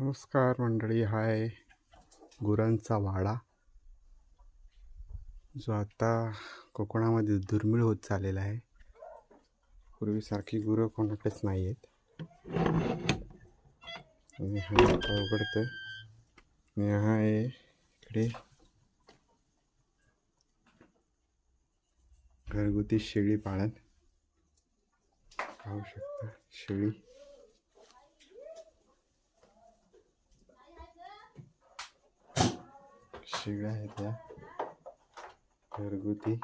नमस्कार मंडळी हाय. गुरांचा वाडा. जो आता कोकणामध्ये दुर्मिळ होत चाललेला आहे. पूर्वीसारखी गुरं कोणाकडेच नाही आहेत आणि हा उघडतो मी हा आहे इकडे घरगुती शेळी पाळण पाहू शकता शेळी. शेगड्या आहेत या घरगुती.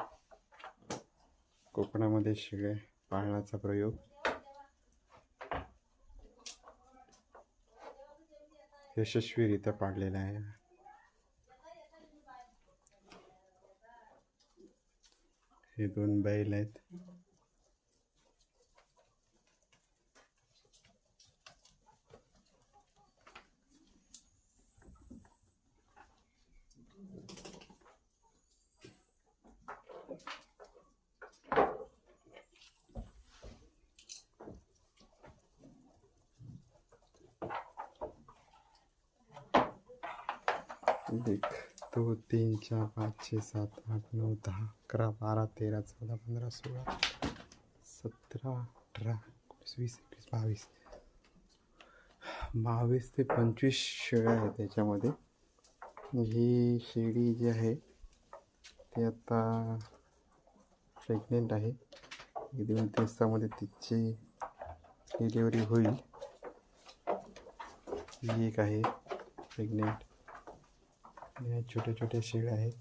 कोकणामध्ये शेळ्या पाळण्याचा प्रयोग. यशस्वीरित्या पाडलेला आहे. हे दोन बैल आहेत. एक दोन तीन चार पाच छे सात आठ नऊ दहा अकरा बारा तेरा चौदा पंधरा सोळा सतरा अठरा एकोणीस वीस एकवीस बावीस बावीस ते पंचवीस शेळ्या आहेत त्याच्यामध्ये. ही शेळी जी आहे ती आता प्रेग्नेंट आहे. एक दोन दिवसामध्ये तिची डिलिव्हरी होईल. ही एक आहे प्रेग्नेंट या छोट्या छोट्या शेळ्या आहेत.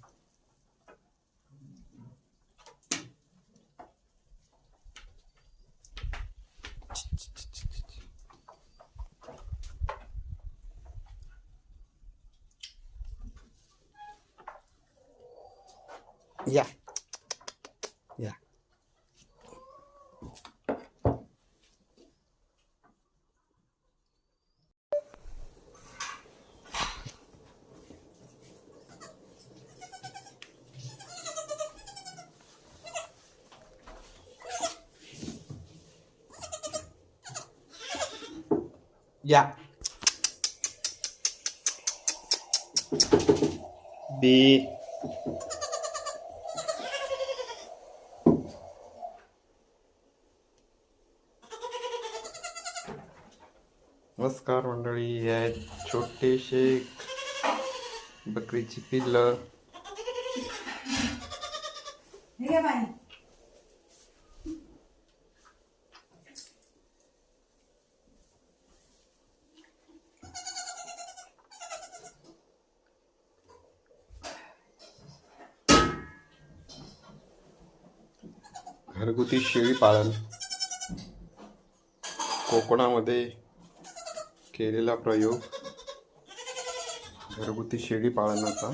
या. या बी नमस्कार मंडळी हे आहेत छोटेसे बकरीची पिल्लं. घरगुती शेळी पालन. कोकणामध्ये केलेला प्रयोग घरगुती शेळी पालनाचा.